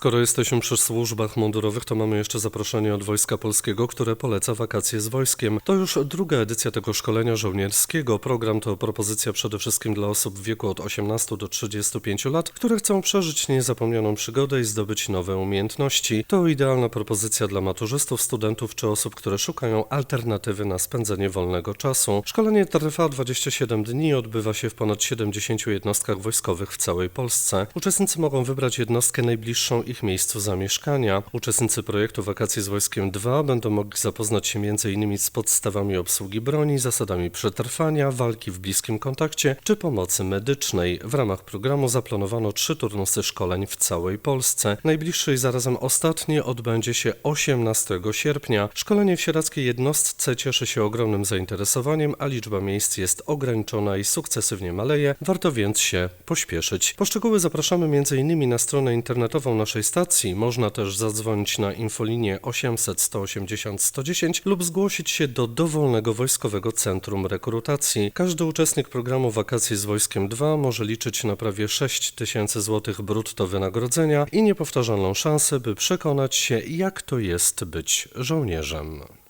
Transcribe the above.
Skoro jesteśmy przy służbach mundurowych, to mamy jeszcze zaproszenie od Wojska Polskiego, które poleca wakacje z wojskiem. To już druga edycja tego szkolenia żołnierskiego. Program to propozycja przede wszystkim dla osób w wieku od 18 do 35 lat, które chcą przeżyć niezapomnianą przygodę i zdobyć nowe umiejętności. To idealna propozycja dla maturzystów, studentów czy osób, które szukają alternatywy na spędzenie wolnego czasu. Szkolenie trwa 27 dni, odbywa się w ponad 70 jednostkach wojskowych w całej Polsce. Uczestnicy mogą wybrać jednostkę najbliższą ich miejscu zamieszkania. Uczestnicy projektu Wakacje z Wojskiem 2 będą mogli zapoznać się m.in. z podstawami obsługi broni, zasadami przetrwania, walki w bliskim kontakcie czy pomocy medycznej. W ramach programu zaplanowano trzy turnusy szkoleń w całej Polsce. Najbliższy i zarazem ostatni odbędzie się 18 sierpnia. Szkolenie w sieradzkiej jednostce cieszy się ogromnym zainteresowaniem, a liczba miejsc jest ograniczona i sukcesywnie maleje. Warto więc się pośpieszyć. Po szczegóły zapraszamy m.in. na stronę internetową naszej stacji. Można też zadzwonić na infolinię 800 180 110 lub zgłosić się do dowolnego Wojskowego Centrum Rekrutacji. Każdy uczestnik programu Wakacje z Wojskiem 2 może liczyć na prawie 6 tysięcy złotych brutto wynagrodzenia i niepowtarzalną szansę, by przekonać się, jak to jest być żołnierzem.